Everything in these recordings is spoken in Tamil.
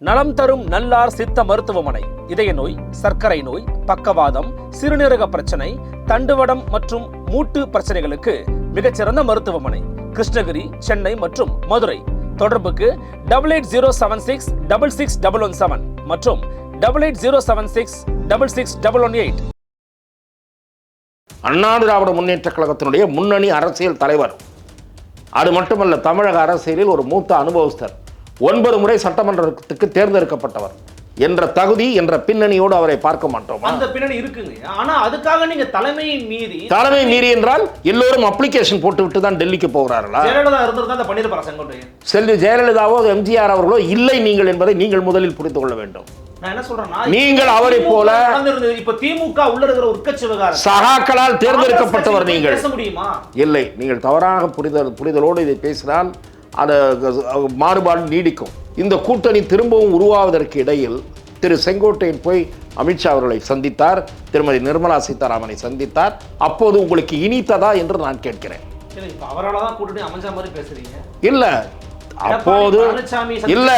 நலம் தரும் நல்லார் சித்த மருத்துவமனை. இதய நோய் சர்க்கரை நோய் பக்கவாதம் சிறுநீரக பிரச்சனை தண்டுவடம் மற்றும் மூட்டு பிரச்சனைகளுக்கு மிகச்சிறந்த மருத்துவமனை. கிருஷ்ணகிரி சென்னை மற்றும் மதுரை. தொடர்புக்கு double eight zero seven six double six double one seven மற்றும் double eight zero seven six double six double one eight Anna Dravida Munnetra கழகத்தினுடைய முன்னணி அரசியல் தலைவர். அது மட்டுமல்ல தமிழக அரசியலில் ஒரு மூத்த அனுபவஸ்தர். ஒன்பது முறை சட்டமன்றத்துக்கு தேர்ந்தெடுக்கப்பட்டவர் என்ற தகுதி என்ற பின்னணியோடு அவரை பார்க்க மாட்டோமா? அந்த பின்னணி இருக்குங்க. ஆனா அதுக்காக நீங்க தலைமையை மீறி தலைமை மீறி என்றால் எல்லோரும் அப்ளிகேஷன் போட்டுவிட்டு தான் டெல்லிக்கு போகிறார்களா? ஜெயலலிதா இருந்திருந்தா பண்ணிருப்பாரா செங்கோட்டையன்? செல்வி ஜெயலலிதாவோ எம்ஜிஆர் அவர்களோ இல்லை நீங்கள் என்பதை நீங்கள் முதலில் புரிந்து கொள்ள வேண்டும். நீங்கள் திமுக போல-. இப்ப திமுக உள்ள இருக்கிற உட்கட்சி சகாக்களால் தேர்ந்தெடுக்கப்பட்டவர் நீங்கள். இல்லை நீங்கள் தவறாக புரிதல் புரிதலோடு இதை பேசினால் அந்த மாறுபாடு நீடிக்கும். இந்த கூட்டணி திரும்பவும் உருவாவதற்கு இடையில் திரு செங்கோட்டையன் போய் அமித்ஷா அவர்களை சந்தித்தார் திருமதி நிர்மலா சீதாராமனை சந்தித்தார். அப்போது உங்களுக்கு இனித்ததா என்று நான் கேட்கிறேன். இல்ல, அப்போது இல்ல.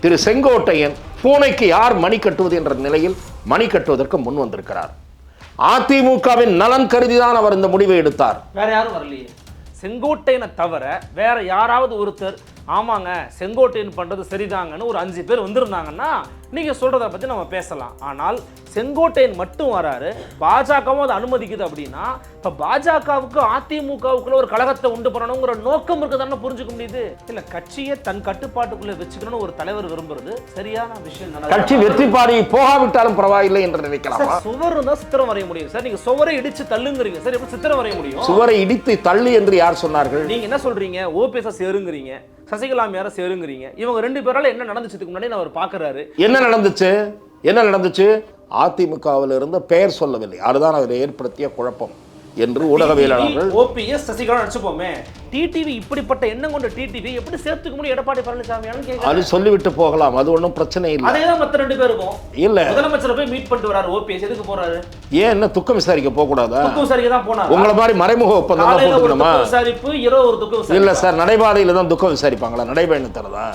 திரு செங்கோட்டையன் பூனைக்கு யார் மணி கட்டுவது என்ற நிலையில் மணி கட்டுவதற்கு முன் வந்திருக்கிறார். அதிமுகவின் நலன் கருதிதான் அவர் இந்த முடிவை எடுத்தார். வேற யாரும் வரலையே. செங்கோட்டையனை தவிர வேற யாராவது ஒருத்தர் ஆமாங்க செங்கோட்டையன் பண்றது சரிதாங்கன்னு ஒரு அஞ்சு பேர் வந்திருந்தாங்கன்னா நீங்க சொல்றத பத்தி நம்ம பேசலாம். ஆனால் செங்கோட்டையன் மட்டும் வராரு பாஜகவும் அதை அனுமதிக்குது அப்படின்னா இப்ப பாஜகவுக்கு அதிமுகவுக்குள்ள ஒரு கழகத்தை உண்டு பண்ணணுங்கிற நோக்கம் இருக்குதானே புரிஞ்சுக்க முடியுது. இல்ல கட்சியை தன் கட்டுப்பாட்டுக்குள்ள வச்சுக்கணும்னு ஒரு தலைவர் விரும்புறது சரியான விஷயம் தானே? கட்சி வெற்றி பாடி போகாவிட்டாலும் பரவாயில்லை என்று நினைக்கலாமா? சுவர் இருந்தா சித்திரம் வரைய முடியும். சார் நீங்க சுவரை இடிச்சு தள்ளுங்கிறீங்க. சார் எப்படி சித்திரம் வரைய முடியும்? சுவரை இடித்து தள்ளு என்று யார் சொன்னார்கள்? நீங்க என்ன சொல்றீங்க? ஓபிஎஸ் சேருங்கிறீங்க. சசிகலா அம்மையார சேருங்கிறீங்க. இவங்க ரெண்டு பேரால என்ன நடந்துச்சதுக்கு முன்னாடி அவர் பாக்குறாரு. என்ன நடந்துச்சு? என்ன நடந்துச்சு? அதிமுகவில் இருந்த பெயர் சொல்லவில்லை. அதுதான் அதில் ஏற்படுத்திய குழப்பம். என்று ஊடகவியலாளர்கள் ஓபிஎஸ் சசிகலா நினைச்சுப்போமே டிடிவி இப்படிப்பட்ட எண்ணம் கொண்ட டிடிவி எப்படி சேர்த்துக்க முடியும்? எடப்பாடி கேட்க அது சொல்லிவிட்டு போகலாம். அது ஒன்றும் பிரச்சனை இல்லை. அதே தான் மத்த ரெண்டு பேருக்கும் இல்ல. முதலமைச்சரை போய் மீட் பண்ணிட்டு வராரு ஓபிஎஸ் எதுக்கு போறாரு? ஏன் என்ன துக்கம் விசாரிக்க போக கூடாதா துக்கு விசாரிக்க தான் போனாரு. உங்களை மாதிரி மறைமுக ஒப்பந்தம் தான் போட்டுக்கணுமா? விசாரிப்பு இரவு ஒரு துக்கு விசாரிப்பு. இல்ல சார் நடைபாதையில தான் துக்கம் விசாரிப்பாங்களா? நடைபயணத்தில் தான்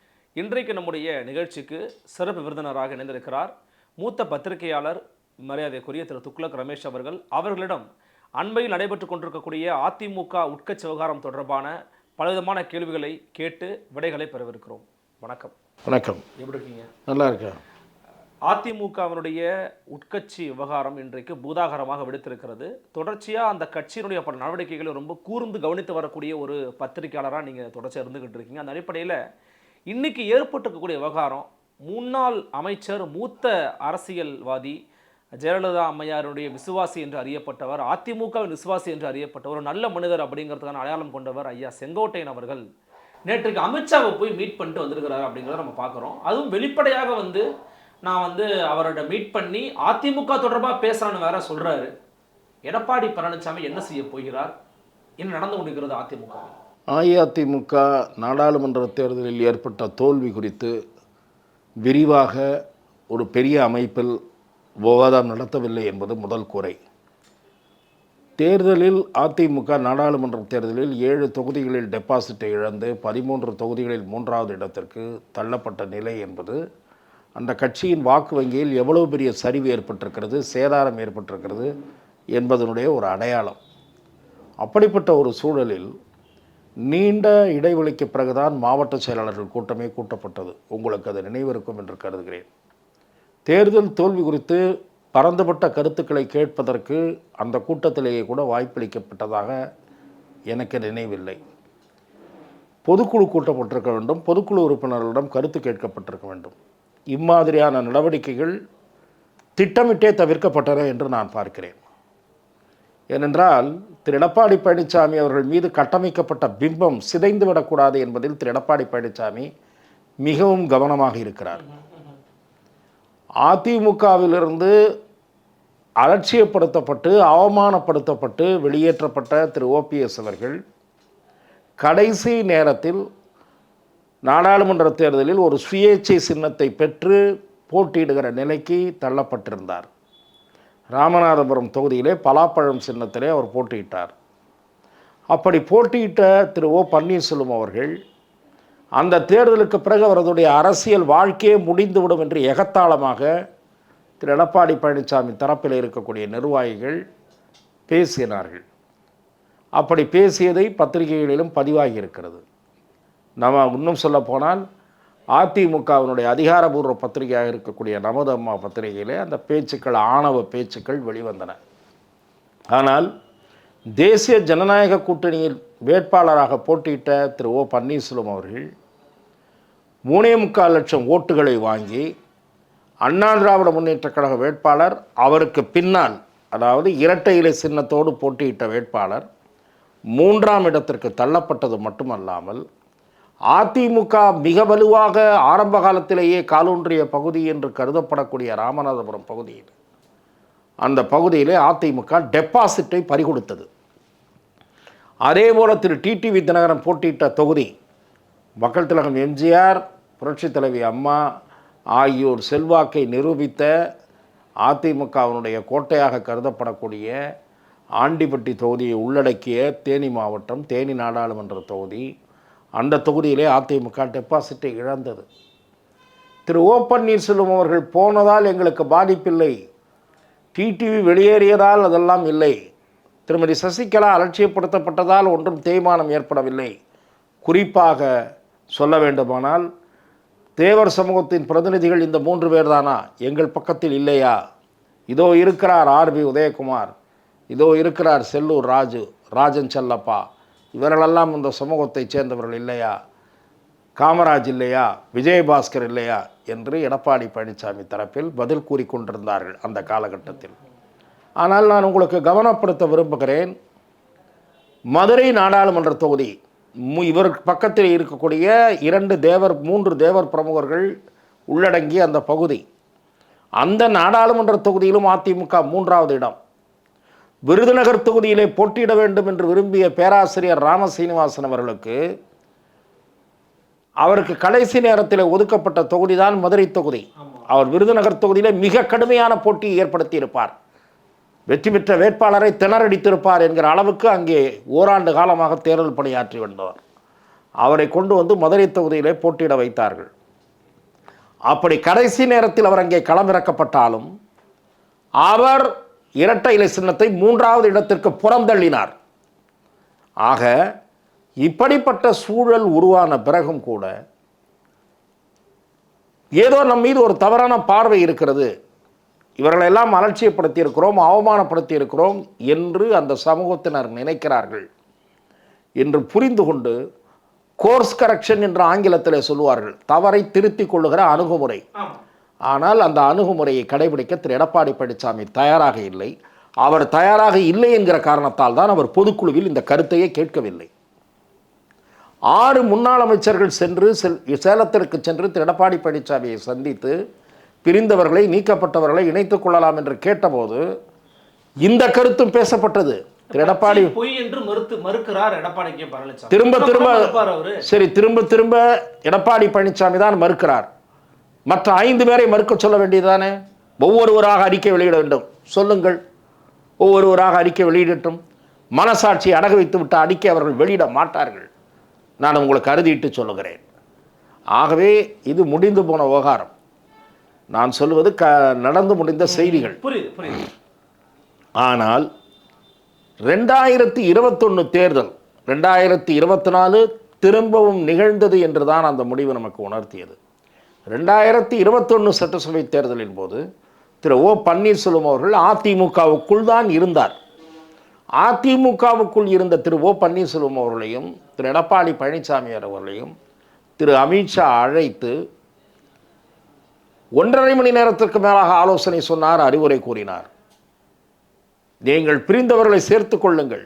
இன்றைக்கு நம்முடைய நிகழ்ச்சிக்கு சிறப்பு விருந்தினராக இணைந்திருக்கிறார். மூத்த பத்திரிகையாளர் மரியாதைக்குரிய திரு துக்ளக் ரமேஷ் அவர்கள். அவர்களிடம் அண்மையில் நடைபெற்று கொண்டிருக்கக்கூடிய அதிமுக உட்கட்சி விவகாரம் தொடர்பான பலவிதமான கேள்விகளை கேட்டு விடைகளை பெறவிருக்கிறோம். வணக்கம். வணக்கம். எப்படி இருக்கீங்க? நல்லா இருக்கா அதிமுகவினுடைய உட்கட்சி விவகாரம் இன்றைக்கு பூதாகரமாக வெடித்திருக்கிறது. தொடர்ச்சியாக அந்த கட்சியினுடைய பல நடவடிக்கைகளை ரொம்ப கூர்ந்து கவனித்து வரக்கூடிய ஒரு பத்திரிகையாளராக நீங்கள் தொடர்ச்சியாக இருந்துகிட்டு இருக்கீங்க. அந்த அடிப்படையில் இன்றைக்கி ஏற்பட்டிருக்கக்கூடிய விவகாரம் முன்னாள் அமைச்சர் மூத்த அரசியல்வாதி ஜெயலலிதா அம்மையாருடைய விசுவாசி என்று அறியப்பட்டவர் அதிமுகவின் விசுவாசி என்று அறியப்பட்டவர் ஒரு நல்ல மனிதர் அப்படிங்கிறதுக்கான அடையாளம் கொண்டவர் ஐயா செங்கோட்டையன் அவர்கள். நேற்றுக்கு அமித்ஷாவை போய் மீட் பண்ணிட்டு வந்திருக்கிறார் அப்படிங்கிறத நம்ம பார்க்குறோம். அதுவும் வெளிப்படையாக வந்து நான் வந்து அவரோட மீட் பண்ணி அதிமுக தொடர்பாக பேசுகிறேன்னு வேற சொல்கிறாரு எடப்பாடி பழனிசாமி என்ன செய்ய போகிறார்? என்ன நடந்து கொண்டிருக்கிறது அதிமுக அஇஅதிமுக நாடாளுமன்ற தேர்தலில் ஏற்பட்ட தோல்வி குறித்து விரிவாக ஒரு பெரிய அமைப்பில் விவாதம் நடத்தவில்லை என்பது முதல் குறை தேர்தலில் அதிமுக நாடாளுமன்ற தேர்தலில் ஏழு தொகுதிகளில் டெபாசிட்டை இழந்து பதிமூன்று தொகுதிகளில் மூன்றாவது இடத்திற்கு தள்ளப்பட்ட நிலை என்பது அந்த கட்சியின் வாக்கு வங்கியில் எவ்வளவு பெரிய சரிவு ஏற்பட்டிருக்கிறது சேதாரம் ஏற்பட்டிருக்கிறது என்பதனுடைய ஒரு அடையாளம். அப்படிப்பட்ட ஒரு சூழலில் நீண்ட இடைவெளிக்கு பிறகுதான் மாவட்ட செயலாளர்கள் கூட்டமே கூட்டப்பட்டது. உங்களுக்கு அது நினைவிருக்கும் என்று கருதுகிறேன். தேர்தல் தோல்வி குறித்து பரந்துபட்ட கருத்துக்களை கேட்பதற்கு அந்த கூட்டத்திலேயே கூட வாய்ப்பளிக்கப்பட்டதாக எனக்கு நினைவில்லை. பொதுக்குழு கூட்டப்பட்டிருக்க வேண்டும். பொதுக்குழு உறுப்பினர்களிடம் கருத்து கேட்கப்பட்டிருக்க வேண்டும். இம்மாதிரியான நடவடிக்கைகள் திட்டமிட்டே தவிர்க்கப்பட்டன என்று நான் பார்க்கிறேன். ஏனென்றால் திரு எடப்பாடி பழனிசாமி அவர்கள் மீது கட்டமைக்கப்பட்ட பிம்பம் சிதைந்து விடக்கூடாது என்பதில் திரு எடப்பாடி பழனிசாமி மிகவும் கவனமாக இருக்கிறார். அதிமுகவிலிருந்து அலட்சியப்படுத்தப்பட்டு அவமானப்படுத்தப்பட்டு வெளியேற்றப்பட்ட திரு. ஓபிஎஸ் அவர்கள் கடைசி நேரத்தில் நாடாளுமன்ற தேர்தலில் ஒரு சுயேட்சை சின்னத்தை பெற்று போட்டியிடுகிற நிலைக்கு தள்ளப்பட்டிருந்தார். ராமநாதபுரம் தொகுதியிலே பலாப்பழம் சின்னத்திலே அவர் போட்டியிட்டார். அப்படி போட்டியிட்ட திரு ஓ பன்னீர்செல்வம் அவர்கள் அந்த தேர்தலுக்கு பிறகு அவரதுடைய அரசியல் வாழ்க்கையே முடிந்துவிடும் என்று எகத்தாளமாக திரு எடப்பாடி பழனிசாமி தரப்பில் இருக்கக்கூடிய நிர்வாகிகள் பேசினார்கள். அப்படி பேசியதை பத்திரிகைகளிலும் பதிவாகி இருக்கிறது நம்ம இன்னும் சொல்ல போனால் அதிமுகவினுடைய அதிகாரபூர்வ பத்திரிகையாக இருக்கக்கூடிய நமது அம்மா பத்திரிகையிலே அந்த பேச்சுக்கள் ஆணவ பேச்சுக்கள் வெளிவந்தன. ஆனால் தேசிய ஜனநாயக கூட்டணியில் வேட்பாளராக போட்டியிட்ட திரு ஓ பன்னீர்செல்வம் அவர்கள் மூணே முக்கால் லட்சம் ஓட்டுகளை வாங்கி அண்ணா திராவிட முன்னேற்றக் கழக வேட்பாளர் அவருக்கு பின்னால் அதாவது இரட்டை இலை சின்னத்தோடு போட்டியிட்ட வேட்பாளர் மூன்றாம் இடத்திற்கு தள்ளப்பட்டது மட்டுமல்லாமல் அதிமுக மிக வலுவாக ஆரம்ப காலத்திலேயே காலூன்றிய பகுதி என்று கருதப்படக்கூடிய ராமநாதபுரம் பகுதியில் அந்த பகுதியிலே அதிமுக டெபாசிட்டை பறிகொடுத்தது. அதேபோல திரு டிடிவி தினகரன் போட்டியிட்ட தொகுதி மக்கள் திலகம் எம்ஜிஆர் புரட்சித் தலைவி அம்மா ஆகியோர் செல்வாக்கை நிரூபித்த அதிமுகவினுடைய கோட்டையாக கருதப்படக்கூடிய ஆண்டிப்பட்டி தொகுதியை உள்ளடக்கிய தேனி மாவட்டம் தேனி நாடாளுமன்ற தொகுதி அந்த தொகுதியிலே அதிமுக டெபாசிட்டை இழந்தது. திரு ஓ பன்னீர்செல்வம் அவர்கள் போனதால் எங்களுக்கு பாதிப்பில்லை. டிடிவி வெளியேறியதால் அதெல்லாம் இல்லை. திருமதி சசிகலா அலட்சியப்படுத்தப்பட்டதால் ஒன்றும் தேய்மானம் ஏற்படவில்லை. குறிப்பாக சொல்ல வேண்டுமானால் தேவர் சமூகத்தின் பிரதிநிதிகள் இந்த மூன்று பேர் தானா எங்கள் பக்கத்தில் இல்லையா? இதோ இருக்கிறார் ஆர்பி உதயகுமார். இதோ இருக்கிறார் செல்லூர் ராஜு ராஜன் செல்லப்பா. இவர்களெல்லாம் இந்த சமூகத்தைச் சேர்ந்தவர்கள் இல்லையா? காமராஜ் இல்லையா? விஜயபாஸ்கர் இல்லையா? என்று எடப்பாடி பழனிசாமி தரப்பில் பதில் கூறிக்கொண்டிருந்தார்கள் அந்த காலகட்டத்தில். ஆனால் நான் உங்களுக்கு கவனப்படுத்த விரும்புகிறேன். மதுரை நாடாளுமன்ற தொகுதி மு- இவர் பக்கத்தில் இருக்கக்கூடிய இரண்டு தேவர் மூன்று தேவர் பிரமுகர்கள் உள்ளடங்கிய அந்த பகுதி. அந்த நாடாளுமன்ற தொகுதியிலும் அதிமுக மூன்றாவது இடம். விருதுநகர் தொகுதியிலே போட்டியிட வேண்டும் என்று விரும்பிய பேராசிரியர் ராம சீனிவாசன் அவர்களுக்கு அவருக்கு கடைசி நேரத்தில் ஒதுக்கப்பட்ட தொகுதி தான் மதுரை தொகுதி. அவர் விருதுநகர் தொகுதியிலே மிக கடுமையான போட்டியை ஏற்படுத்தி இருப்பார் வெற்றி பெற்ற வேட்பாளரை திணறடித்திருப்பார் என்கிற அளவுக்கு அங்கே ஓராண்டு காலமாக தேர்தல் பணியாற்றி வந்தவர். அவரை கொண்டு வந்து மதுரை தொகுதியிலே போட்டியிட வைத்தார்கள். அப்படி கடைசி நேரத்தில் அவர் அங்கே களமிறக்கப்பட்டாலும் அவர் இரட்டை இலை சின்னத்தை மூன்றாவது இடத்திற்கு புறந்தள்ளினார் ஆக இப்படிப்பட்ட சூழல் உருவான பிறகும் கூட ஏதோ நம் மீது ஒரு தவறான பார்வை இருக்கிறது. இவர்களெல்லாம் அலட்சியப்படுத்தி இருக்கிறோம் அவமானப்படுத்தி இருக்கிறோம் என்று அந்த சமூகத்தினர் நினைக்கிறார்கள். என்று புரிந்து கொண்டு கோர்ஸ் கரெக்ஷன் என்று ஆங்கிலத்தில் சொல்லுவார்கள். தவறை திருத்திக் கொள்ளுகிற அணுகுமுறை. ஆனால் அந்த அணுகுமுறையை கடைபிடிக்க திரு. எடப்பாடி பழனிசாமி தயாராக இல்லை. அவர் தயாராக இல்லை என்கிற காரணத்தால் தான் அவர் பொதுக்குழுவில் இந்த கருத்தையே கேட்கவில்லை. ஆறு முன்னாள் அமைச்சர்கள் சென்று செல் சேலத்திற்கு சென்று திரு. எடப்பாடி பழனிசாமியை சந்தித்து பிரிந்தவர்களை நீக்கப்பட்டவர்களை இணைத்துக் கொள்ளலாம் என்று கேட்டபோது இந்த கருத்தும் பேசப்பட்டது. திரு. எடப்பாடி பொய் என்று மறுத்து மறுக்கிறார் எடப்பாடி திரும்ப திரும்ப சரி திரும்ப திரும்ப எடப்பாடி பழனிசாமி தான் மறுக்கிறார். மற்ற ஐந்து பேரை மறுக்க சொல்ல வேண்டியதுதானே? ஒவ்வொருவராக அறிக்கை வெளியிட வேண்டும். சொல்லுங்கள். ஒவ்வொருவராக அறிக்கை வெளியிடட்டும். மனசாட்சியை அடகு வைத்து விட்ட அறிக்கை அவர்கள் வெளியிட மாட்டார்கள். நான் உங்களுக்கு அறுதிட்டு சொல்லுகிறேன். ஆகவே இது முடிந்து போன விவகாரம். நான் சொல்வது க நடந்து முடிந்த செய்திகள். புரியுது புரியுது. ஆனால் ரெண்டாயிரத்தி இருபத்தொன்று தேர்தல் ரெண்டாயிரத்தி இருபத்தி நாலு திரும்பவும் நிகழ்ந்தது என்று தான் அந்த முடிவு நமக்கு உணர்த்தியது. ரெண்டாயிரத்தி இருபத்தொன்று சட்டசபை தேர்தலின் போது திரு ஓ பன்னீர்செல்வம் அவர்கள் அதிமுகவுக்குள் தான் இருந்தார். அதிமுகவுக்குள் இருந்த திரு ஓ பன்னீர்செல்வம் அவர்களையும் திரு எடப்பாடி பழனிசாமி அவர்களையும் திரு அமித்ஷா அழைத்து ஒன்றரை மணி நேரத்திற்கு மேலாக ஆலோசனை சொன்னார் அறிவுரை கூறினார். நீங்கள் பிரிந்தவர்களை சேர்த்து கொள்ளுங்கள்.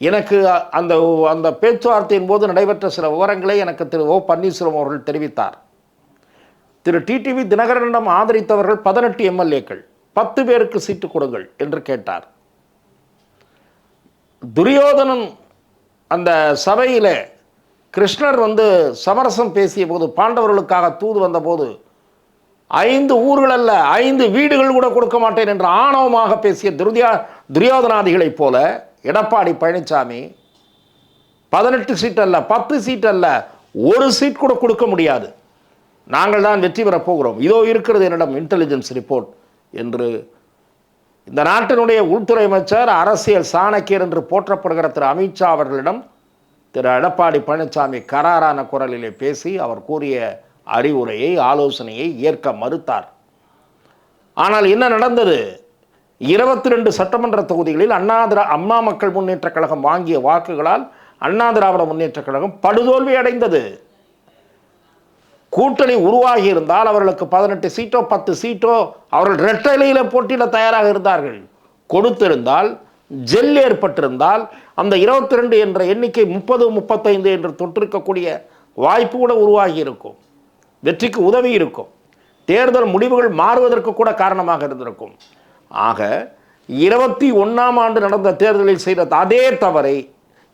எனக்கு அந்த அந்த பேச்சுவார்த்தையின் போது நடைபெற்ற சில விவரங்களை எனக்கு திரு ஓ பன்னீர்செல்வம் அவர்கள் தெரிவித்தார். திரு டிடிவி தினகரனிடம் ஆதரித்தவர்கள் பதினெட்டு எம்எல்ஏக்கள். பத்து பேருக்கு சீட்டு கொடுங்கள் என்று கேட்டார். துரியோதனன் அந்த சபையில் கிருஷ்ணர் வந்து சமரசம் பேசிய போது பாண்டவர்களுக்காக தூது வந்தபோது ஐந்து ஊர்கள் அல்ல ஐந்து வீடுகள் கூட கொடுக்க மாட்டேன் என்று ஆணவமாக பேசிய துருதியா துரியோதனாதிகளைப் போல எடப்பாடி பழனிசாமி பதினெட்டு சீட் அல்ல பத்து சீட் அல்ல ஒரு சீட் கூட கொடுக்க முடியாது. நாங்கள் தான் வெற்றி பெறப் போகிறோம். இதோ இருக்கிறது என்னிடம் இன்டெலிஜென்ஸ் ரிப்போர்ட் என்று. இந்த நாட்டினுடைய உள்துறை அமைச்சர் அரசியல் சாணக்கியர் என்று போற்றப்படுகிற திரு அமித்ஷா அவர்களிடம் திரு எடப்பாடி பழனிசாமி கராரான குரலிலே பேசி அவர் கூறிய அறிவுரையை ஆலோசனையை ஏற்க மறுத்தார். ஆனால் என்ன நடந்தது? இருபத்தி ரெண்டு சட்டமன்ற தொகுதிகளில் அண்ணா திரா அம்மா மக்கள் முன்னேற்றக் கழகம் வாங்கிய வாக்குகளால் அண்ணா திராவிட கழகம் படுதோல்வி அடைந்தது கூட்டணி உருவாகி இருந்தால் அவர்களுக்கு பதினெட்டு சீட்டோ பத்து சீட்டோ அவர்கள் இரட்டையில போட்டியிட தயாராக இருந்தார்கள். கொடுத்திருந்தால் ஜெல் ஏற்பட்டிருந்தால் அந்த இருபத்தி ரெண்டு என்ற எண்ணிக்கை முப்பது முப்பத்தைந்து என்று தொற்றிருக்கக்கூடிய வாய்ப்பு கூட உருவாகி இருக்கும் வெற்றிக்கு உதவி இருக்கும். தேர்தல் முடிவுகள் மாறுவதற்கு கூட காரணமாக இருந்திருக்கும். ஆக இருபத்தி ஒன்றாம் ஆண்டு நடந்த தேர்தலில் செய்த அதே தவறை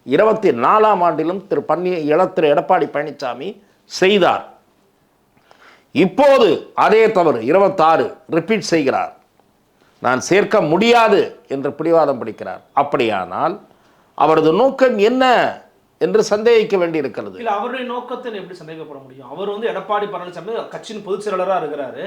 இருபத்தி நாலாம் ஆண்டிலும் திரு பன்னீ இள திரு எடப்பாடி பழனிசாமி செய்தார். இப்போது அதே தவறு இருபத்தாறு ரிப்பீட் செய்கிறார். நான் சேர்க்க முடியாது என்று பிடிவாதம் பிடிக்கிறார். அப்படியானால் அவரது நோக்கம் என்ன என்று சந்தேகிக்க வேண்டியிருக்கிறது. இல்லை அவருடைய நோக்கத்தை எப்படி சந்தேகப்பட முடியும்? அவர் வந்து எடப்பாடி பழனிசாமி கட்சியின் பொதுச் செயலாளராக இருக்கிறாரு.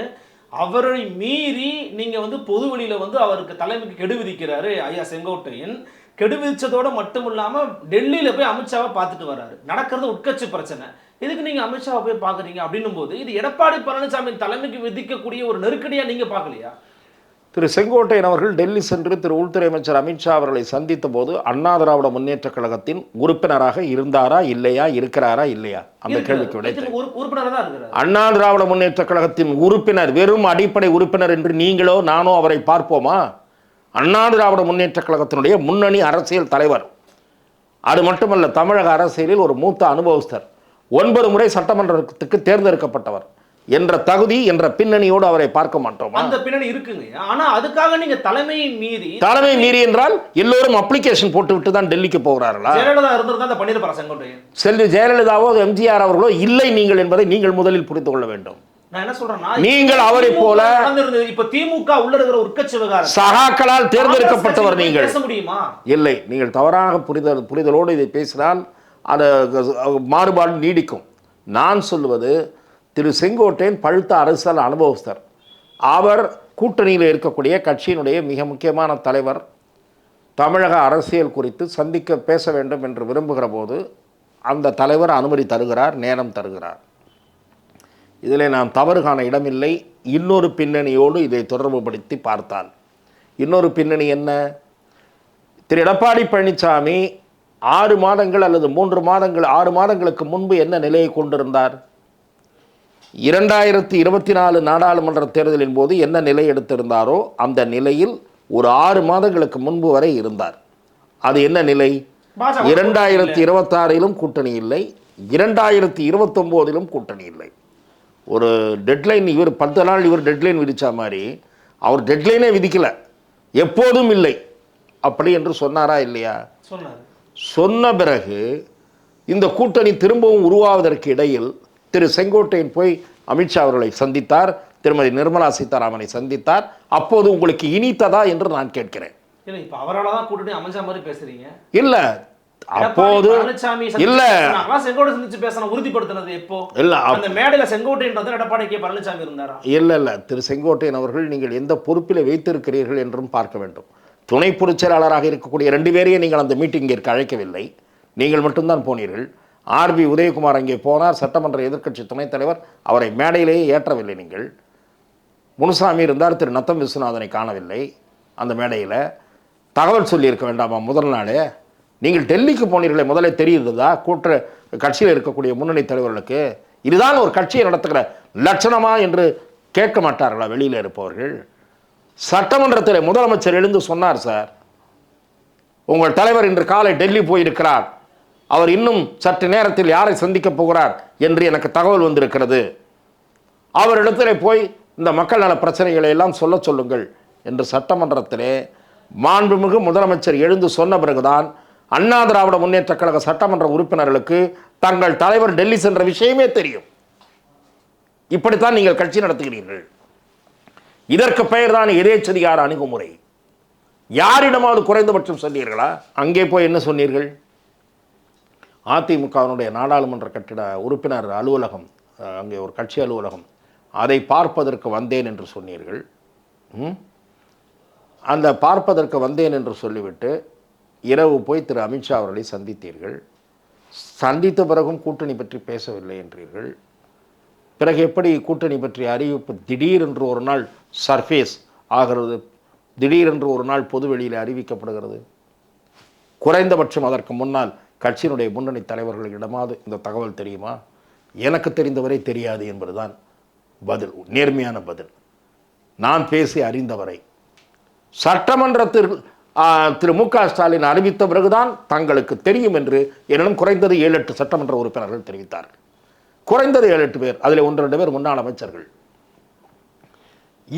அவரை மீறி நீங்கள் வந்து பொது வெளியில வந்து அவருக்கு தலைமைக்கு கெடு விதிக்கிறாரு ஐயா செங்கோட்டையன். கெடு விதிச்சதோட மட்டும் இல்லாம டெல்லியில போய் அமித்ஷாவை பார்த்துட்டு வராரு நடக்கிறது உட்கட்சி பிரச்சனை. இதுக்கு நீங்க அமித்ஷாவை போய் பாக்குறீங்க அப்படின்னும் போது இது எடப்பாடி பழனிசாமி தலைமைக்கு விதிக்கக்கூடிய ஒரு நெருக்கடியா நீங்க பாக்கலையா திரு செங்கோட்டையன் அவர்கள் டெல்லி சென்று திரு உள்துறை அமைச்சர் அமித்ஷா அவர்களை சந்தித்த போது அண்ணா திராவிட முன்னேற்றக் கழகத்தின் உறுப்பினராக இருந்தாரா இல்லையா இருக்கிறாரா இல்லையா? அந்த கேள்விக்கு விடை அண்ணா திராவிட முன்னேற்றக் கழகத்தின் உறுப்பினர் வெறும் அடிப்படை உறுப்பினர் என்று நீங்களோ நானோ அவரை பார்ப்போமா? அண்ணா திராவிட முன்னேற்றக் கழகத்தினுடைய முன்னணி அரசியல் தலைவர். அது மட்டுமல்ல தமிழக அரசியலில் ஒரு மூத்த அனுபவஸ்தர். ஒன்பது முறை சட்டமன்றத்துக்கு தேர்ந்தெடுக்கப்பட்டவர். என்ற தகுதி என்ற பின்னணியோடு அவரை பார்க்க மாட்டோமா? அந்த பின்னணி இருக்குங்க. ஆனா அதுக்காக நீங்க தலைமையை மீறி தலைமை மீறி என்றால் எல்லோரும் அப்ளிகேஷன் போட்டுவிட்டு தான் டெல்லிக்கு போகிறார்களா? ஜெயலலிதா இருந்திருந்தா பண்ணிருப்பாரா செங்கோட்டையன் செல்வி ஜெயலலிதாவோ எம்ஜிஆர் அவர்களோ இல்லை நீங்கள் என்பதை நீங்கள் முதலில் புரிந்து கொள்ள வேண்டும். நீங்கள் திமுக போல-. இப்ப திமுக உள்ள இருக்கிற உட்கட்சி விவகாரம் சகாக்களால் தேர்ந்தெடுக்கப்பட்டவர் நீங்கள். இல்லை நீங்கள் தவறாக புரிதல் புரிதலோடு இதை பேசினால் அது மாறுபாடு நீடிக்கும். நான் சொல்லுவது திரு செங்கோட்டையன் பழுத்த அரசியல் அனுபவஸ்தர். அவர் கூட்டணியில் இருக்கக்கூடிய கட்சியினுடைய மிக முக்கியமான தலைவர். தமிழக அரசியல் குறித்து சந்திக்க பேச வேண்டும் என்று விரும்புகிற போது அந்த தலைவர் அனுமதி தருகிறார் நேரம் தருகிறார். இதில் நாம் தவறு காண இடமில்லை. இன்னொரு பின்னணியோடு இதை தொடர்புபடுத்தி பார்த்தால். இன்னொரு பின்னணி என்ன? திரு எடப்பாடி பழனிசாமி ஆறு மாதங்கள் அல்லது மூன்று மாதங்கள் ஆறு மாதங்களுக்கு முன்பு என்ன நிலையை கொண்டிருந்தார்? இரண்டாயிரத்தி இருபத்தி நாலு நாடாளுமன்ற தேர்தலின் போது என்ன நிலை எடுத்திருந்தாரோ அந்த நிலையில் ஒரு ஆறு மாதங்களுக்கு முன்பு வரை இருந்தார். அது என்ன நிலை? இரண்டாயிரத்தி இருபத்தாறிலும் கூட்டணி இல்லை. இரண்டாயிரத்தி இருபத்தொம்போதிலும் கூட்டணி இல்லை. ஒரு டெட்லைன் இவர் பத்து நாள் இவர் டெட்லைன் விதிச்ச மாதிரி அவர் டெட்லைனே விதிக்கல. எப்போதும் இல்லை. அப்படி என்று சொன்னாரா இல்லையா? சொன்னாரு. சொன்ன பிறகு இந்த கூட்டணி திரும்பவும் உருவாவதற்கு இடையில் திரு செங்கோட்டையன் போய் அமித்ஷா அவர்களை சந்தித்தார் திருமதி நிர்மலா சீதாராமனை சந்தித்தார். அப்போது உங்களுக்கு இனித்ததா என்று நான் கேட்கிறேன். இல்ல அப்போது இல்ல? செங்கோட்டை சந்திச்சு பேசணும் உறுதிப்படுத்தினது எப்போ? இல்ல அந்த மேடையில செங்கோட்டைன்றது எடப்பாடி கே பழனிசாமி இருந்தாரா? இல்லை இல்லை. திரு செங்கோட்டையன் அவர்கள் நீங்கள் எந்த பொறுப்பில் வைத்திருக்கிறீர்கள் என்றும் பார்க்க வேண்டும். துணை பொதுச் செயலாளராக இருக்கக்கூடிய ரெண்டு பேரையும் நீங்கள் அந்த மீட்டிங்கிற்கு அழைக்கவில்லை. நீங்கள் மட்டும்தான் போனீர்கள். ஆர்பி உதயகுமார் அங்கே போனார். சட்டமன்ற எதிர்க்கட்சி துணைத் தலைவர். அவரை மேடையிலேயே ஏற்றவில்லை நீங்கள். முனுசாமி இருந்தார். திரு நத்தம் விஸ்வநாதனை காணவில்லை. அந்த மேடையில் தகவல் சொல்லியிருக்க வேண்டாமா? முதல் நாளே நீங்கள் டெல்லிக்கு போனீர்களே முதலே தெரியுதா கூற்ற கட்சியில் இருக்கக்கூடிய முன்னணி தலைவர்களுக்கு. இதுதான் ஒரு கட்சியை நடத்துகிற லட்சணமா என்று கேட்க மாட்டார்களா வெளியில் இருப்பவர்கள்? சட்டமன்றத்தில் முதலமைச்சர் எழுந்து சொன்னார் சார். உங்கள் தலைவர் இன்று காலை டெல்லி போயிருக்கிறார். அவர் இன்னும் சற்று நேரத்தில் யாரை சந்திக்கப் போகிறார் என்று எனக்கு தகவல் வந்திருக்கிறது. அவரிடத்திலே போய் இந்த மக்கள் நல பிரச்சனைகளை எல்லாம் சொல்ல சொல்லுங்கள் என்று சட்டமன்றத்திலே மாண்புமிகு முதலமைச்சர் எழுந்து சொன்ன பிறகுதான் அண்ணா திராவிட முன்னேற்ற கழக சட்டமன்ற உறுப்பினர்களுக்கு தங்கள் தலைவர் டெல்லி சென்ற விஷயமே தெரியும். இப்படித்தான் நீங்கள் கட்சி நடத்துகிறீர்கள். இதற்கு பெயர்தான் எதேச்சதிகார அணுகுமுறை. யாரிடமாவது குறைந்தபட்சம் சொன்னீர்களா? அங்கே போய் என்ன சொன்னீர்கள்? அதிமுகவினுடைய நாடாளுமன்ற கட்டிட உறுப்பினர் அலுவலகம் அங்கே ஒரு கட்சி அலுவலகம். அதை பார்ப்பதற்கு வந்தேன் என்று சொன்னீர்கள். ம்? அந்த பார்ப்பதற்கு வந்தேன் என்று சொல்லிவிட்டு இரவு போய் திரு அமித்ஷா அவர்களை சந்தித்தீர்கள். சந்தித்த பிறகும் கூட்டணி பற்றி பேசவில்லை என்றீர்கள். பிறகு எப்படி கூட்டணி பற்றிய அறிவிப்பு திடீரென்று ஒரு நாள் சர்ஃபேஸ் ஆகிறது? திடீரென்று ஒரு நாள் பொதுவெளியில் அறிவிக்கப்படுகிறது? குறைந்தபட்சம் அதற்கு முன்னால் கட்சியினுடைய முன்னணி தலைவர்களிடமாவது இந்த தகவல் தெரியுமா? எனக்கு தெரிந்தவரை தெரியாது என்பதுதான் பதில் நேர்மையான பதில். நான் பேசி அறிந்தவரை. சட்டமன்றத்தில் திரு மு க ஸ்டாலின் அறிவித்த பிறகுதான் தங்களுக்கு தெரியும் என்று என்னிடம் குறைந்தது ஏழு எட்டு சட்டமன்ற உறுப்பினர்கள் தெரிவித்தார்கள் குறைந்தது ஏழு எட்டு பேர் அதில் ஒன்று ரெண்டு பேர் முன்னாள் அமைச்சர்கள்.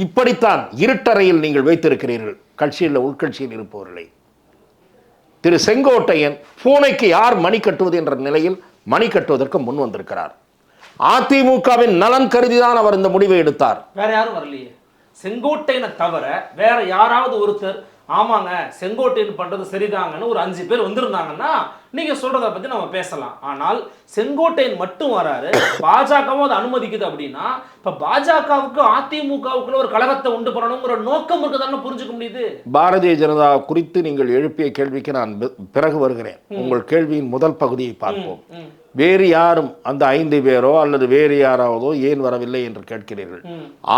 இப்படித்தான் இருட்டறையில் நீங்கள் வைத்திருக்கிறீர்கள் கட்சியில் உள்கட்சியில் இருப்பவர்களை. திரு செங்கோட்டையன் பூனைக்கு யார் மணி கட்டுவது என்ற நிலையில் மணி கட்டுவதற்கு முன் வந்திருக்கிறார். அதிமுகவின் நலன் கருதிதான் அவர் இந்த முடிவை எடுத்தார். வேற யாரும் வரலையே. செங்கோட்டையனை தவிர வேற யாராவது ஒருத்தர் ஆமாங்க செங்கோட்டையன் பண்றது சரிதாங்கன்னு ஒரு அஞ்சு பேர் வந்திருந்தாங்கன்னா நீங்க சொல்றத பத்தி நம்ம பேசலாம். ஆனால் செங்கோட்டையன் மட்டும் வராரு. பாஜகவும் அதை அனுமதிக்குது அப்படின்னா இப்ப பாஜகவுக்கு அதிமுகவுக்குள்ள ஒரு கழகத்தை உண்டு பண்ணணுங்கிற நோக்கம் இருக்குதான்னு புரிஞ்சுக்க முடியுது. பாரதிய ஜனதா குறித்து நீங்கள் எழுப்பிய கேள்விக்கு நான் பிறகு வருகிறேன். உங்கள் கேள்வியின் முதல் பகுதியை பார்ப்போம். வேறு யாரும் அந்த ஐந்து பேரோ அல்லது வேறு யாராவதோ ஏன் வரவில்லை என்று கேட்கிறீர்கள்.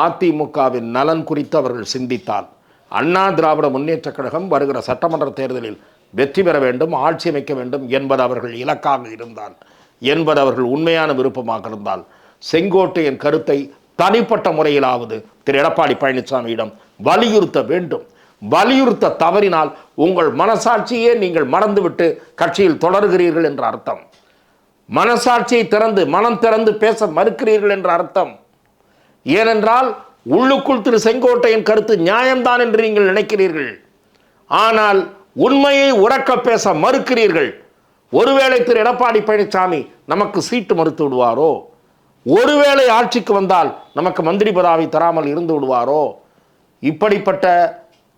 அதிமுகவின் நலன் குறித்து அவர்கள் சிந்தித்தால் அண்ணா திராவிட முன்னேற்ற கழகம் வருகிற சட்டமன்ற தேர்தலில் வெற்றி பெற வேண்டும் ஆட்சி அமைக்க வேண்டும் என்பது அவர்கள் இலக்காக இருந்தால் என்பது அவர்கள் உண்மையான விருப்பமாக இருந்தால் செங்கோட்டையின் கருத்தை தனிப்பட்ட முறையிலாவது திரு. எடப்பாடி பழனிசாமியிடம் வலியுறுத்த வேண்டும். வலியுறுத்த தவறினால் உங்கள் மனசாட்சியே நீங்கள் மறந்துவிட்டு கட்சியில் தொடர்கிறீர்கள் என்ற அர்த்தம். மனசாட்சியை திறந்து மனம் திறந்து பேச மறுக்கிறீர்கள் என்ற அர்த்தம். ஏனென்றால் உள்ளுக்குள் திரு செங்கோட்டையின் கருத்து நியாயம்தான் என்று நீங்கள் நினைக்கிறீர்கள். ஆனால் உண்மையை உறக்க பேச மறுக்கிறீர்கள். ஒருவேளை திரு எடப்பாடி பழனிசாமி நமக்கு சீட்டு மறுத்து விடுவாரோ? ஒருவேளை ஆட்சிக்கு வந்தால் நமக்கு மந்திரி பதவி தராமல் இருந்து விடுவாரோ? இப்படிப்பட்ட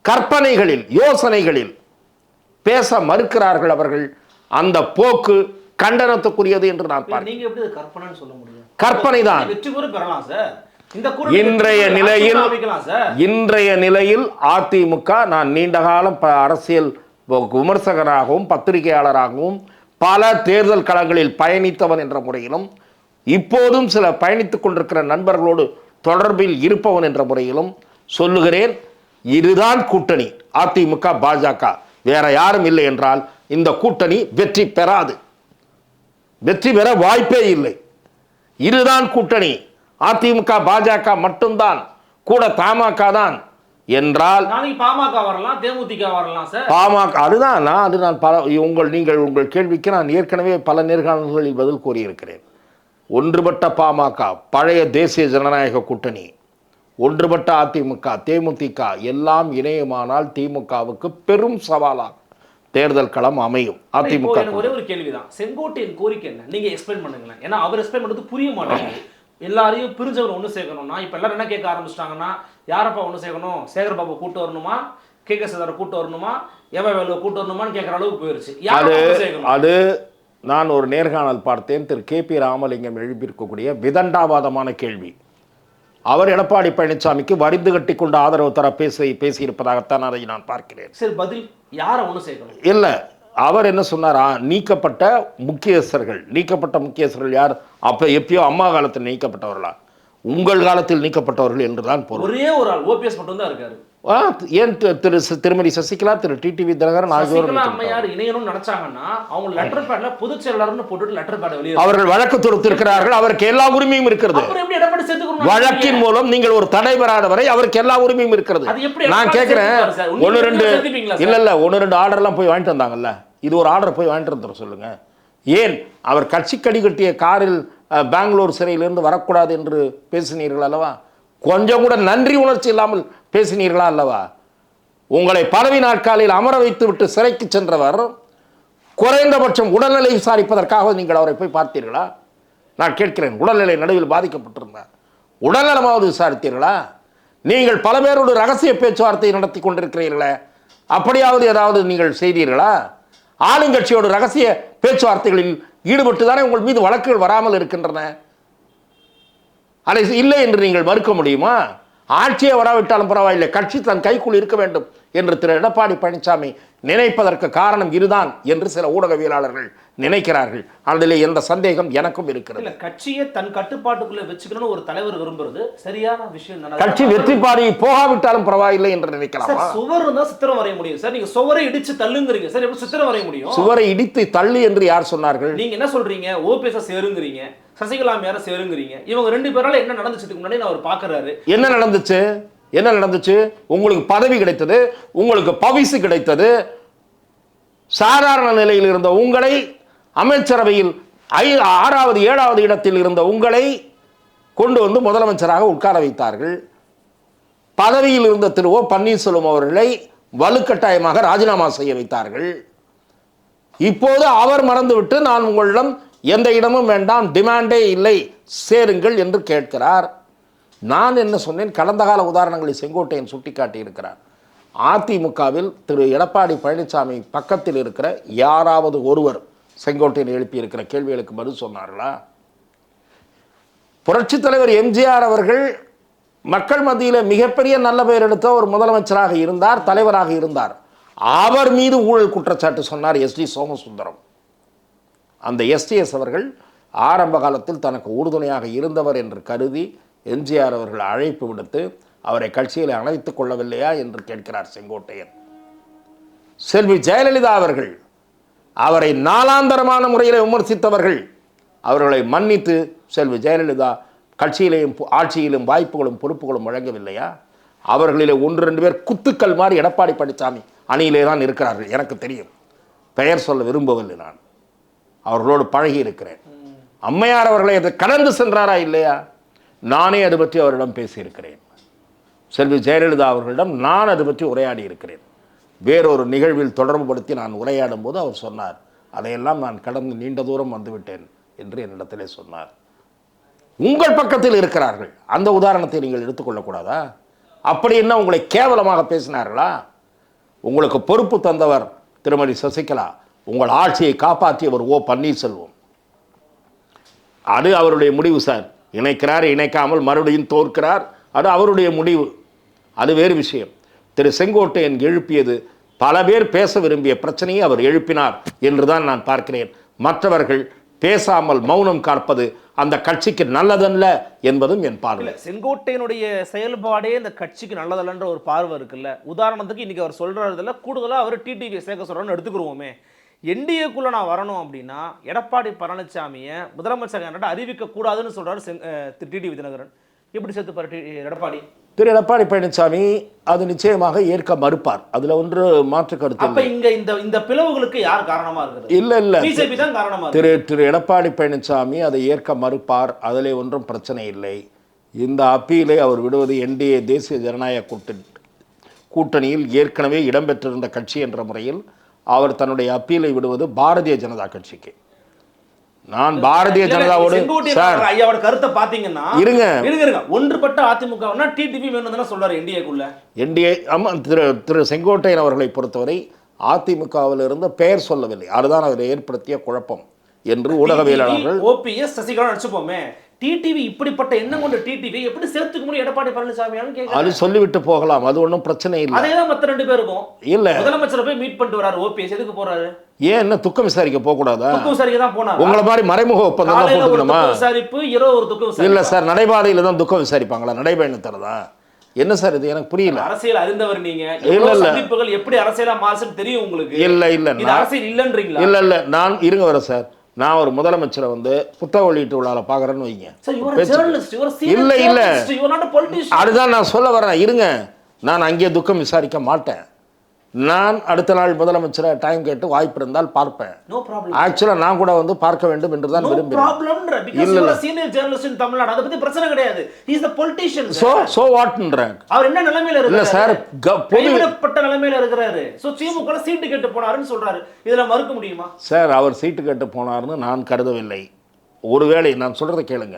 கற்பனைகளில் யோசனைகளில் பேச மறுக்கிறார்கள் அவர்கள். அந்த போக்கு கண்டனத்துக்குரியது என்று நான் முடியும்? கற்பனைதான். வெற்றி கூட பெறலாம் சார். இன்றைய நிலையில் இன்றைய நிலையில் அதிமுக நான் நீண்ட காலம் அரசியல் விமர்சகராகவும் பத்திரிகையாளராகவும் பல தேர்தல் களங்களில் பயணித்தவன் என்ற முறையிலும் இப்போதும் சில பயணித்துக் கொண்டிருக்கிற நண்பர்களோடு தொடர்பில் இருப்பவன் என்ற முறையிலும் சொல்லுகிறேன். இதுதான் கூட்டணி அதிமுக பாஜக. வேற யாரும் இல்லை என்றால் இந்த கூட்டணி வெற்றி பெறாது. வெற்றி பெற வாய்ப்பே இல்லை. இதுதான் கூட்டணி. அதிமுக பாஜக மட்டும்தான் கூட தமாக தான் என்றால் பாமக வரலாம் தேமுதிக வரலாம் சார். பாமக அதுதான் நான் அது நான் பல உங்கள் நீங்கள் உங்கள் கேள்விக்கு நான் ஏற்கனவே பல நேர்காணல்களில் பதில் கூறியிருக்கிறேன். ஒன்றுபட்ட பாமக பழைய தேசிய ஜனநாயக கூட்டணி ஒன்றுபட்ட அதிமுக தேமுதிக எல்லாம் இணையுமானால் திமுகவுக்கு பெரும் சவாலாக தேர்தல் களம் அமையும். அதிமுக ஒரே ஒரு கேள்விதான். செங்கோட்டையின் கோரிக்கை என்ன? நீங்க எக்ஸ்பிளைன் பண்ணுங்களேன். ஏன்னா அவர் எக்ஸ்பிளைன் பண்றது புரிய மாட்டேங்குது. எல்லாரையும் பிரிஞ்சவர் ஒண்ணு சேர்க்கணும்னா இப்ப எல்லாரும் என்ன கேட்க ஆரம்பிச்சிட்டாங்கன்னா யாரப்பா ஒண்ணு சேர்க்கணும்? சேகர் பாபு கூட்டு வரணுமா? கே கே சதாரை கூட்டு வரணுமா? எவ வேலுவை கூட்டு வரணுமான்னு கேட்கற அளவுக்கு போயிருச்சு. யாரை அது நான் ஒரு நேர்காணல் பார்த்தேன். திரு கே பி ராமலிங்கம் எழுப்பியிருக்கக்கூடிய விதண்டாவாதமான கேள்வி. அவர் எடப்பாடி பழனிசாமிக்கு வரிந்து கட்டி கொண்டு ஆதரவு தர பேசி பேசியிருப்பதாகத்தான் அதை நான் பார்க்கிறேன். சரி பதில் யாரை ஒண்ணு சேர்க்கணும்? இல்லை அவர் என்ன சொன்னாரா? நீக்கப்பட்ட முக்கியஸ்தர்கள். நீக்கப்பட்ட முக்கியஸ்தர்கள் யார்? அப்போ எப்பயோ அம்மா காலத்தில் நீக்கப்பட்டவர்களா? உங்கள் காலத்தில் நீக்கப்பட்டவர்கள் என்றுதான் பொருள். ஒரே ஒரு ஆள் ஓபிஎஸ் மட்டும் தான் இருக்காரு ஏன் திரு திருமதி சசிகலா திரு டிடிவி தினகரன் ஆகியோர். அம்மையார் இணையணும்னு நினைச்சாங்கன்னா அவங்க லெட்டர் பேட்ல பொதுச் செயலாளர்னு போட்டுட்டு லெட்டர் பேட் வெளியே அவர்கள் வழக்கு தொடுத்திருக்கிறார்கள். அவருக்கு எல்லா உரிமையும் இருக்கிறது. வழக்கின் மூலம் நீங்கள் ஒரு தடை பெறாதவரை அவருக்கு எல்லா உரிமையும் இருக்கிறது. நான் கேட்கிறேன் ஒன்று ரெண்டு? இல்ல இல்ல ஒன்று ரெண்டு ஆர்டர்லாம் போய் வாங்கிட்டு வந்தாங்கல்ல. இது ஒரு ஆர்டர் போய் வாங்கிட்டு வந்துட சொல்லுங்கள் ஏன்? அவர் கட்சி கடி கட்டிய காரில் பெங்களூர் சிறையிலிருந்து வரக்கூடாது என்று பேசினீர்கள் அல்லவா? கொஞ்சம் கூட நன்றி உணர்ச்சி இல்லாமல் பேசினீர்களா அல்லவா? உங்களை பதவி நாட்காலில் அமர வைத்து விட்டு சிறைக்கு சென்றவர் குறைந்தபட்சம் உடல்நிலை விசாரிப்பதற்காக நீங்கள் அவரை போய் பார்த்தீர்களா? நான் கேட்கிறேன் உடல்நிலை நடுவில் பாதிக்கப்பட்டிருந்தார். உடல்நலமாவது விசாரித்தீர்களா? நீங்கள் பல பேரோடு ரகசிய பேச்சுவார்த்தை நடத்தி கொண்டிருக்கிறீர்களே. அப்படியாவது ஏதாவது நீங்கள் செய்தீர்களா? ஆளுங்கட்சியோட ரகசிய பேச்சுவார்த்தைகளில் ஈடுபட்டு தானே உங்கள் மீது வழக்குகள் வராமல் இருக்கின்றன? அதை இல்லை என்று நீங்கள் மறுக்க முடியுமா? ஆட்சியே வராவிட்டாலும் பரவாயில்லை கட்சி தன் கைக்குள் இருக்க வேண்டும் என்று திரு எடப்பாடி பழனிசாமி நினைப்பதற்கு காரணம் இதுதான் என்று சில ஊடகவியலாளர்கள் நினைக்கிறார்கள். அதில் எந்த சந்தேகம் எனக்கும் இருக்கிறது. கட்சியை தன் கட்டுப்பாட்டுக்குள்ள வச்சுக்கணும்னு ஒரு தலைவர் விரும்புறது சரியான விஷயம் தானே? கட்சி வெற்றி பாடி போகாவிட்டாலும் பரவாயில்லை என்று நினைக்கலாமா? சுவர் இருந்தா சித்திரம் வரைய முடியும். சார் நீங்க சுவரை இடிச்சு தள்ளுங்கிறீங்க. சார் எப்படி சித்திரம் வரைய முடியும்? சுவரை இடித்து தள்ளு என்று யார் சொன்னார்கள்? நீங்க என்ன சொல்றீங்க? ஓபிஎஸ் சேருங்கிறீங்க சசிகலா மேல சேருங்கிறீங்க. இவங்க ரெண்டு பேரால என்ன நடந்துச்சுக்கு முன்னாடி நான் அவர் பாக்குறாரு என்ன நடந்துச்சு? என்ன நடந்துச்சு? உங்களுக்கு பதவி கிடைத்தது உங்களுக்கு பவிசு கிடைத்தது சாதாரண நிலையில் இருந்த உங்களை அமைச்சரவையில் ஐ ஆறாவது ஏழாவது இடத்தில் இருந்த உங்களை கொண்டு வந்து முதலமைச்சராக உட்கார வைத்தார்கள். பதவியில் இருந்த திரு ஓ பன்னீர்செல்வம் அவர்களை வலுக்கட்டாயமாக ராஜினாமா செய்ய வைத்தார்கள். இப்போது அவர் மறந்துவிட்டு நான் உங்களிடம் எந்த இடமும் வேண்டாம் டிமாண்டே இல்லை சேருங்கள் என்று கேட்கிறார். நான் என்ன சொன்னேன்? கடந்த கால உதாரணங்களை செங்கோட்டையன் சுட்டிக்காட்டி இருக்கிறார். அதிமுகவில் திரு எடப்பாடி பழனிசாமி பக்கத்தில் இருக்கிற யாராவது ஒருவர் செங்கோட்டையன் எழுப்பி இருக்கிற கேள்விகளுக்கு பதில் சொன்னார்களா? புரட்சித் தலைவர் எம்ஜிஆர் அவர்கள் மக்கள் மத்தியில் மிகப்பெரிய நல்ல பெயர் எடுத்த ஒரு முதலமைச்சராக இருந்தார் தலைவராக இருந்தார். அவர் மீது ஊழல் குற்றச்சாட்டு சொன்னார் எஸ் டி சோமசுந்தரம். அந்த எஸ்டிஎஸ் அவர்கள் ஆரம்ப காலத்தில் தனக்கு உறுதுணையாக இருந்தவர் என்று கருதி எம்ஜிஆர் அவர்கள் அழைப்பு விடுத்து அவரை கட்சியில் அணைத்துக் கொள்ளவில்லையா என்று கேட்கிறார் செங்கோட்டையன். செல்வி ஜெயலலிதா அவர்கள் அவரை நாளாந்தரமான முறையில் விமர்சித்தவர்கள் அவர்களை மன்னித்து செல்வி ஜெயலலிதா கட்சியிலையும் ஆட்சியிலும் வாய்ப்புகளும் பொறுப்புகளும் வழங்கவில்லையா? அவர்களிலே ஒன்று ரெண்டு பேர் குத்துக்கள் மாதிரி எடப்பாடி பழனிசாமி அணியிலே தான் இருக்கிறார்கள் எனக்கு தெரியும். பெயர் சொல்ல விரும்பவில்லை நான். அவர்களோடு பழகி இருக்கிறேன். அம்மையார் அவர்களை அதை கடந்து சென்றாரா இல்லையா? நானே அது பற்றி அவரிடம் பேசியிருக்கிறேன். செல்வி ஜெயலலிதா அவர்களிடம் நான் அது பற்றி உரையாடி இருக்கிறேன். வேறொரு நிகழ்வில் தொடர்புபடுத்தி நான் உரையாடும் போது அவர் சொன்னார் அதையெல்லாம் நான் கடந்து நீண்ட தூரம் வந்துவிட்டேன் என்று என்னிடத்திலே சொன்னார். உங்கள் பக்கத்தில் இருக்கிறார்கள். அந்த உதாரணத்தை நீங்கள் எடுத்துக்கொள்ளக்கூடாதா அப்படி என்ன உங்களை கேவலமாக பேசினார்களா? உங்களுக்கு பொறுப்பு தந்தவர் திருமதி சசிகலா. உங்கள் ஆட்சியை காப்பாற்றியவர் ஓ பன்னீர்செல்வம். அது அவருடைய முடிவு சார். இணைக்கிறார் இணைக்காமல் மறுபடியும் தோற்கிறார். அது அவருடைய முடிவு. அது வேறு விஷயம். திரு செங்கோட்டையன் எழுப்பியது. பல பேர் பேச விரும்பிய பிரச்சனையை அவர் எழுப்பினார் என்றுதான் நான் பார்க்கிறேன். மற்றவர்கள் பேசாமல் மௌனம் காப்பது அந்த கட்சிக்கு நல்லதல்ல என்பதும் என் பார்வை. செங்கோட்டையனுடைய செயல்பாடே இந்த கட்சிக்கு நல்லதல்லன்ற ஒரு பார்வை இருக்குல்ல. உதாரணத்துக்கு இன்னைக்கு அவர் சொல்றதுல கூடுதலாக அவர் டிடிவி சேர்க்க சொல்றோம்னு எடுத்துக்கிறோமே என்டிஏக்குள்ள நான் வரணும் அப்படின்னா எடப்பாடி பழனிசாமியை முதலமைச்சர் கேண்டிடேட் அறிவிக்க கூடாதுன்னு சொல்றாரு செங்- திரு டிடிவி தினகரன். எப்படி சேர்த்துப்பாரு எடப்பாடி? திரு எடப்பாடி பழனிசாமி அது நிச்சயமாக ஏற்க மறுப்பார். அதுல ஒன்று மாற்று கருத்து. இங்க இந்த இந்த பிளவுகளுக்கு யார் காரணமா இருக்கிறது? இல்ல இல்ல. பிஜேபி தான் காரணமா திரு திரு எடப்பாடி பழனிசாமி அதை ஏற்க மறுப்பார். அதிலே ஒன்றும் பிரச்சனை இல்லை. இந்த அப்பீலை அவர் விடுவது என்டிஏ தேசிய ஜனநாயக கூட்டணி கூட்டணியில் ஏற்கனவே இடம்பெற்றிருந்த கட்சி என்ற முறையில் அவர் தன்னுடைய அப்பீலை விடுவது பாரதிய ஜனதா கட்சிக்கு. நான் பாரதிய ஜனதாவோடு சார். ஐயாவோட கருத்தை பாத்தீங்கன்னா இருங்க. இருங்க இருங்க. ஒன்றுபட்ட அதிமுகனா டிடிவி வேணும் தானே சொல்றாரு என்டிஏக்குள்ள என்டிஏ ஆமாம் திரு திரு செங்கோட்டையன் அவர்களை பொறுத்தவரை அதிமுகவில் இருந்து பெயர் சொல்லவில்லை. அதுதான் அதில் ஏற்படுத்திய குழப்பம் என்று ஊடகவியலாளர்கள் ஓபிஎஸ் சசிகலா நடிச்சுப்போமே டிடிவி இப்படிப்பட்ட எண்ணம் கொண்ட டிடிவி எப்படி சேர்த்துக்க முடியும்? எடப்பாடி பழனிசாமியான்னு அது சொல்லிவிட்டு போகலாம். அது ஒன்றும் பிரச்சனை இல்லை. அதே தான் மத்த ரெண்டு பேருக்கும் இல்ல. முதலமைச்சரை போய் மீட் பண்ணிட்டு வராரு ஓபிஎஸ் எதுக்கு போறாரு? ஏன் என்ன துக்கம் விசாரிக்க போகக்கூடாதா? துக்கு விசாரிக்க தான் போனாரு? உங்களை மாதிரி மறைமுக ஒப்பந்தம் தான் போட்டுக்கணுமா? விசாரிப்பு இரவு ஒரு துக்கு இல்ல சார் நடைபாதையில தான் துக்கம் விசாரிப்பாங்களா? நடைபயணத்தில் தான் என்ன சார் இது? எனக்கு புரியல. அரசியல் அறிந்தவர் நீங்க. இல்ல. சந்திப்புகள் எப்படி அரசியலா மாசுன்னு தெரியும் உங்களுக்கு? இல்ல இல்ல. அரசியல் இல்லன்றீங்களா? இல்ல இல்ல. நான் இருங்க வர சார். நான் ஒரு முதலமைச்சரை வந்து புத்தக வெளியீட்டு விழாவில் பார்க்குறேன்னு வைங்க. இல்ல, இல்ல. அதுதான் நான் சொல்ல வரேன். இருங்க. நான் அங்கே துக்கம் விசாரிக்க மாட்டேன். நான் அடுத்த நாள் முதலமைச்சரை டைம் கேட்டு வாய்ப்பு இருந்தால் பார்ப்பேன் நோ ப்ராப்ளம் ஆக்சுவலாக நான் கூட வந்து பார்க்க வேண்டும் என்று தான் விரும்புகிறேன். இல்ல, இல்ல. சீனியர் ஜேர்னலிஸ்ட் இன் தமிழ்நாடு அத பத்தி பிரச்சனை கிடையாது. He is the politician so so வாட்ன்றேன் அவர் என்ன நிலைமையில இல்ல இருக்காரு சார் க- பொது கைவிடப்பட்ட நிலைமையில இருக்கிறாரு. சோ திமுக சீட்டு கேட்டு போனாருன்னு சொல்றாரு. இதுல மறுக்க முடியுமா? சார் அவர் சீட்டு கேட்டு போனார்னு நான் கருதவில்லை. ஒருவேளை நான் சொல்கிறத கேளுங்க.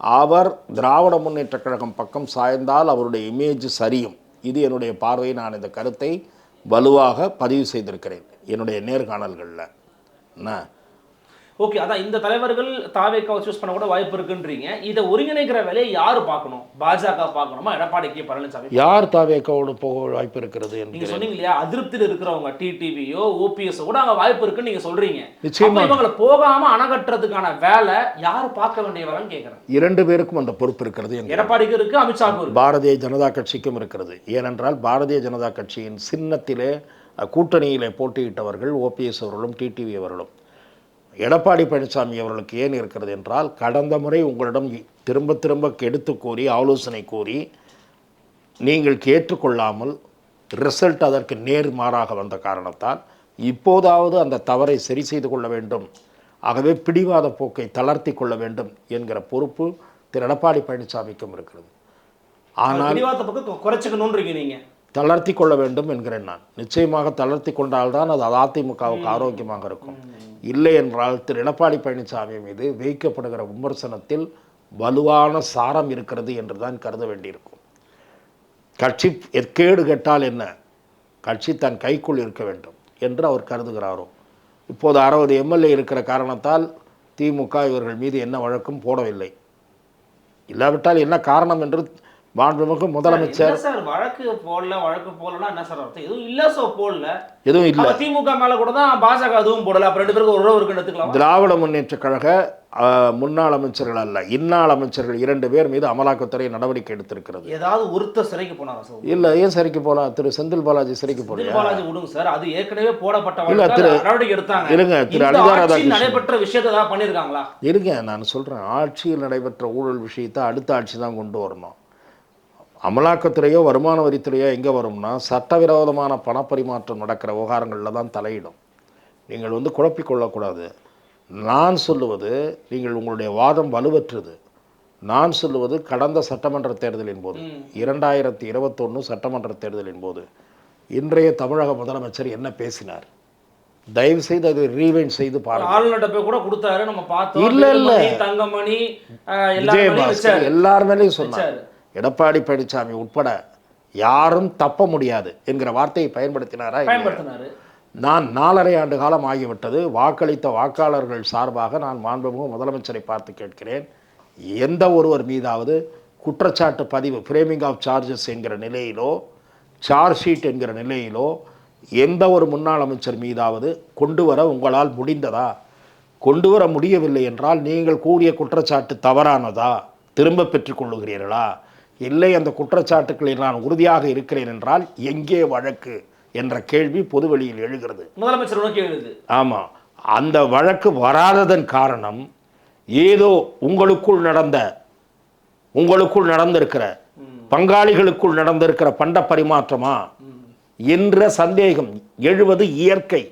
அவர் திராவிட முன்னேற்ற கழகம் பக்கம் சாய்ந்தால் அவருடைய இமேஜ் சரியும். இது என்னுடைய பார்வை நான் இந்த கருத்தை வலுவாக பதிவு செய்திருக்கிறேன். என்னுடைய நேர்காணல்களில். என்ன? ஓகே அதான் இந்த தலைவர்கள் தாவேக்காவை சூஸ் பண்ண கூட வாய்ப்பு இருக்குன்றீங்க. இதை ஒருங்கிணைக்கிற வேலையை யாரு பார்க்கணும்? பாஜக பார்க்கணுமா? எடப்பாடி கே. பழனிசாமி யார் தாவேக்காவோடு போக வாய்ப்பு இருக்கிறது நீங்க சொன்னீங்க இல்லையா? அதிருப்தியில் இருக்கிறவங்க டிடிவியோ ஓபிஎஸ் கூட அங்க வாய்ப்பு இருக்குன்னு நீங்க சொல்றீங்க. நிச்சயமா. இவங்களை போகாம அணகட்டுறதுக்கான வேலை யாரு பார்க்க வேண்டிய வேலைன்னு கேக்குறேன். இரண்டு பேருக்கும் அந்த பொறுப்பு இருக்கிறது. எடப்பாடிக்கு இருக்கு அமித்ஷாவுக்கும் இருக்கு. பாரதிய ஜனதா கட்சிக்கும் இருக்கிறது. ஏனென்றால் பாரதிய ஜனதா கட்சியின் சின்னத்திலே கூட்டணியிலே போட்டியிட்டவர்கள் ஓபிஎஸ் அவர்களும் டிடிவி அவர்களும். எடப்பாடி பழனிசாமி அவர்களுக்கு ஏன் இருக்கிறது என்றால் கடந்த முறை உங்களிடம் திரும்ப திரும்ப எடுத்து கூறி ஆலோசனை கூறி நீங்கள் ஏற்றுக்கொள்ளாமல் ரிசல்ட் அதற்கு நேர்மாறாக வந்த காரணத்தால் இப்போதாவது அந்த தவறை சரி செய்து கொள்ள வேண்டும் ஆகவே பிடிவாத போக்கை தளர்த்தி கொள்ள வேண்டும் என்கிற பொறுப்பு திரு எடப்பாடி பழனிசாமிக்கும் இருக்கிறது. ஆனால் பிடிவாத பக்கம் குறைச்சிக்கணும்ன்றீங்க நீங்க. தளர்த்தி கொள்ள வேண்டும் என்கிறேன் நான். நிச்சயமாக தளர்த்தி கொண்டால்தான் அது அதிமுகவுக்கு ஆரோக்கியமாக இருக்கும். இல்லை என்றால் திரு எடப்பாடி பழனிசாமி மீது வைக்கப்படுகிற விமர்சனத்தில் வலுவான சாரம் இருக்கிறது என்று தான் கருத வேண்டியிருக்கும். கட்சி எற்கேடு கெட்டால் என்ன? கட்சி தன் கைக்குள் இருக்க வேண்டும் என்று அவர் கருதுகிறாரோ? இப்போது அறுபது எம்எல்ஏ இருக்கிற காரணத்தால் திமுக இவர்கள் மீது என்ன வழக்கும் போடவில்லை. இல்லாவிட்டால் என்ன காரணம் என்று மாண்புமிகு முதலமைச்சர் சார் வழக்கு போடல வழக்கு போடலன்னா என்ன சார் அர்த்தம்? எதுவும் இல்ல சோ போடல. எதுவும் இல்லை. திமுக மேல கூட தான் பாஜக அதுவும் போடல. அப்ப ரெண்டு பேருக்கு ஒரு உறவு இருக்குன்னு எடுத்துக்கலாம்? திராவிட முன்னேற்ற கழக முன்னாள் அமைச்சர்கள் அல்ல இன்னாள் அமைச்சர்கள் இரண்டு பேர் மீது அமலாக்கத்துறை நடவடிக்கை எடுத்திருக்கிறது. ஏதாவது ஒருத்தர் சிறைக்கு போனாரா சார்? இல்ல ஏன் சிறைக்கு போலாம் திரு செந்தில் பாலாஜி சிறைக்கு போலையா பாலாஜி விடுங்க சார். அது ஏற்கனவே போடப்பட்ட இல்ல, திரு- நடவடிக்கை எடுத்தாங்க. இருங்க, திரு இந்த அனிதா ஆட்சியில் ராதாகிருஷ்ணன். நடைபெற்ற விஷயத்தை ஏதாவது பண்ணிருக்காங்களா இருங்க நான் சொல்றேன். ஆட்சியில் நடைபெற்ற ஊழல் விஷயத்தை அடுத்த ஆட்சி தான் கொண்டு வரணும். அமலாக்கத்துறையோ வருமான வரித்துறையோ எங்கே வரும்னா சட்டவிரோதமான பணப்பரிமாற்றம் நடக்கிற விவகாரங்களில் தான் தலையிடும். நீங்கள் வந்து குழப்பிக் கொள்ளக்கூடாது. நான் சொல்லுவது நீங்கள் உங்களுடைய வாதம் வலுவற்றது. நான் சொல்லுவது கடந்த சட்டமன்ற தேர்தலின் போது இரண்டாயிரத்தி இருபத்தொன்று சட்டமன்ற தேர்தலின் போது இன்றைய தமிழக முதலமைச்சர் என்ன பேசினார்? தயவு செய்து அதை ரீவைண்ட் செய்து ஆளுநர்கிட்ட போய் கூட கொடுத்தாரு நம்ம பார்த்தோம். இல்ல, இல்ல. தங்கமணி அஹ், எல்லார் மேலயும் விஜயபாஸ்கர் வச்சாரு. எல்லார் மேலேயும் சொன்னார். எடப்பாடி பழனிசாமி உட்பட யாரும் தப்ப முடியாது என்கிற வார்த்தையை பயன்படுத்தினாரா? பயன்படுத்தினாரு. நான் நாலரை ஆண்டு காலம் ஆகிவிட்டது. வாக்களித்த வாக்காளர்கள் சார்பாக நான் மாண்புமிகு முதலமைச்சரை பார்த்து கேட்கிறேன். எந்த ஒருவர் மீதாவது குற்றச்சாட்டு பதிவு ஃப்ரேமிங் ஆஃப் சார்ஜஸ் என்கிற நிலையிலோ சார்ஜ் ஷீட் என்கிற நிலையிலோ எந்த ஒரு முன்னாள் அமைச்சர் மீதாவது கொண்டு வர உங்களால் முடிந்ததா? கொண்டு வர முடியவில்லை என்றால் நீங்கள் கூறிய குற்றச்சாட்டு தவறானதா? திரும்ப பெற்றுக்கொள்ளுகிறீர்களா இல்லை அந்த குற்றச்சாட்டுகளில் நான் உறுதியாக இருக்கிறேன் என்றால் எங்கே வழக்கு என்ற கேள்வி பொதுவெளியில் எழுகிறது. முதலமைச்சர் நோக்கி எழுது. ஆமாம் அந்த வழக்கு வராததன் காரணம் ஏதோ உங்களுக்குள் நடந்த உங்களுக்குள் நடந்திருக்கிற பங்காளிகளுக்குள் நடந்திருக்கிற பண்ட பரிமாற்றமா என்ற சந்தேகம் எழுவது இயற்கை.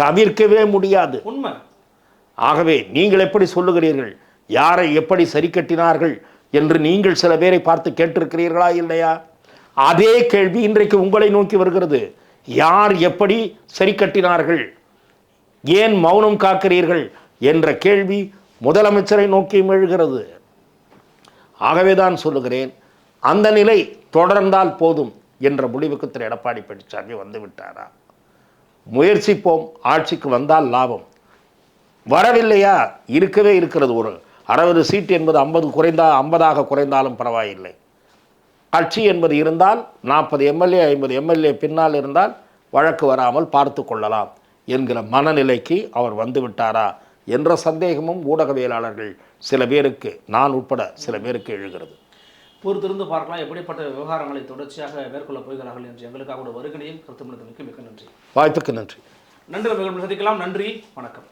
தவிர்க்கவே முடியாது. ஆகவே நீங்கள் எப்படி சொல்லுகிறீர்கள்? யாரை எப்படி சரி கட்டினார்கள்? என்று நீங்கள் சில பேரை பார்த்து கேட்டிருக்கிறீர்களா இல்லையா? அதே கேள்வி இன்றைக்கு உங்களை நோக்கி வருகிறது. யார் எப்படி சரி கட்டினார்கள்? ஏன் மௌனம் காக்கிறீர்கள்? என்ற கேள்வி முதலமைச்சரை நோக்கியும் எழுகிறது. ஆகவே தான் சொல்லுகிறேன் அந்த நிலை தொடர்ந்தால் போதும் என்ற முடிவுக்கு திரு எடப்பாடி பழனிசாமி வந்து விட்டாரா? முயற்சிப்போம் ஆட்சிக்கு வந்தால் லாபம். வரவில்லையா? இருக்கவே இருக்கிறது ஒரு அறுபது சீட் என்பது ஐம்பது குறைந்தா ஐம்பதாக குறைந்தாலும் பரவாயில்லை. கட்சி என்பது இருந்தால் நாற்பது எம்எல்ஏ ஐம்பது எம்எல்ஏ பின்னால் இருந்தால் வழக்கு வராமல் பார்த்து கொள்ளலாம் என்கிற மனநிலைக்கு அவர் வந்து விட்டாரா என்ற சந்தேகமும் ஊடகவியலாளர்கள் சில பேருக்கு நான் உட்பட சில பேருக்கு எழுகிறது. பொறுத்திருந்து பார்க்கலாம். எப்படிப்பட்ட விவகாரங்களை தொடர்ச்சியாக மேற்கொள்ளப் போகிறார்கள் என்று எங்களுக்காக ஒரு வருகனையும் கருத்து மிக்க மிக்க நன்றி. வாய்ப்புக்கு நன்றி. நன்றி. சந்திக்கலாம். நன்றி. வணக்கம்.